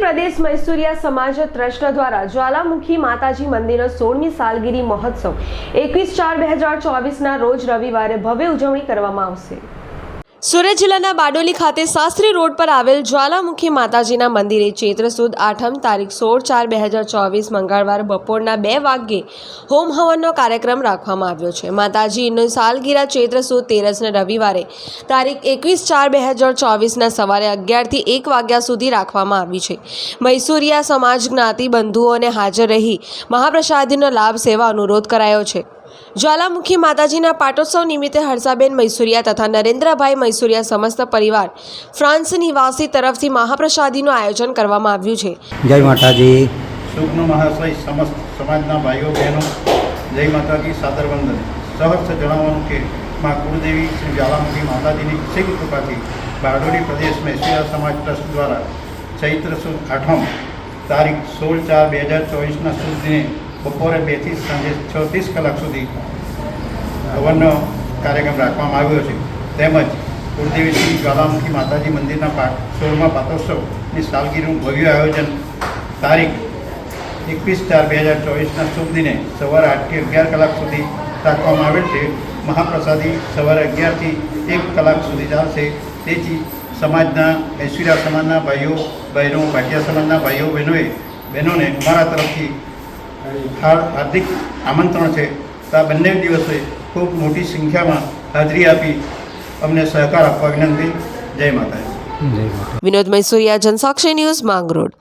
પ્રદેશ મૈસુરિયા સમાજ ટ્રસ્ટ દ્વારા જ્વાલામુખી માતાજી મંદિરનો સોળમી સાલગીરી મહોત્સવ. એકવીસ ચાર બે હજાર ચોવીસના રોજ રવિવારે ભવ્ય ઉજવણી કરવામાં આવશે. સુરત જિલ્લાના બારડોલી ખાતે શાસ્ત્રી રોડ પર આવેલ જ્વાલામુખી માતાજીના મંદિરે ચૈત્ર સુદ આઠમ તારીખ સોળ ચાર બે હજાર ચોવીસ મંગળવાર બપોરના બે વાગ્યે હોમ હવનનો કાર્યક્રમ રાખવામાં આવ્યો છે. માતાજીનો સાલગીરા ચૈત્ર સુદ તેરસને રવિવારે તારીખ એકવીસ ચાર બે હજાર ચોવીસના સવારે અગિયારથી એક વાગ્યા સુધી રાખવામાં આવી છે. મૈસુરિયા સમાજ જ્ઞાતિ બંધુઓને હાજર રહી મહાપ્રસાદીનો લાભ સેવા અનુરોધ કરાયો છે. જ્વાલામુખી માતાજીના પાટોત્સવ નિમિત્તે હર્ષાબેન મૈસુરિયા તથા નરેન્દ્રભાઈ મૈસુરિયા સમસ્ત પરિવાર ફ્રાન્સ નિવાસી તરફથી મહાપ્રસાદીનું આયોજન કરવામાં આવ્યું છે. જય માતાજી. શુભનો મહાશય સમસ્ત સમાજના ભાઈઓ બહેનો જય માતાજી સાદર વંદન સહર્ષ જણાવવાનું કે માં કુળદેવી શ્રી જ્વાલામુખી માતાજીની શીઘ્ર કૃપાથી બારડોલી પ્રદેશ મૈસુરિયા સમાજ ટ્રસ્ટ દ્વારા ચૈત્ર સુદ આઠમ તારીખ સોળ ચાર બે હજાર ચોવીસના શુભ દિને બપોરે બેથી સાંજે છ કલાક સુધી હવનનો કાર્યક્રમ રાખવામાં આવ્યો છે. તેમજ કુળદેવી શ્રી જ્વાલામુખી માતાજી મંદિરના પાઠ સોળમા પાટોત્સવની સાલગીરીનું ભવ્ય આયોજન તારીખ એકવીસ ચાર બે હજાર ચોવીસના શુભ દિને સવારે આઠથી અગિયાર કલાક સુધી રાખવામાં આવેલ છે. મહાપ્રસાદી સવારે અગિયારથી એક કલાક સુધી ચાલશે. તેથી સમાજના, ઐશ્વર્યા સમાજના ભાઈઓ, બહેનો, ભાટિયા સમાજના ભાઈઓ, બહેનોએ, બહેનોને અમારા તરફથી હાર્દિક આમંત્રણ છે. તો આ બંને દિવસે ખૂબ મોટી સંખ્યામાં હાજરી આપી અમને સહકાર આપવા વિનંતી. જય માતા વિનોદ મૈસુરિયા, જનસાક્ષી ન્યૂઝ માંગરોળ.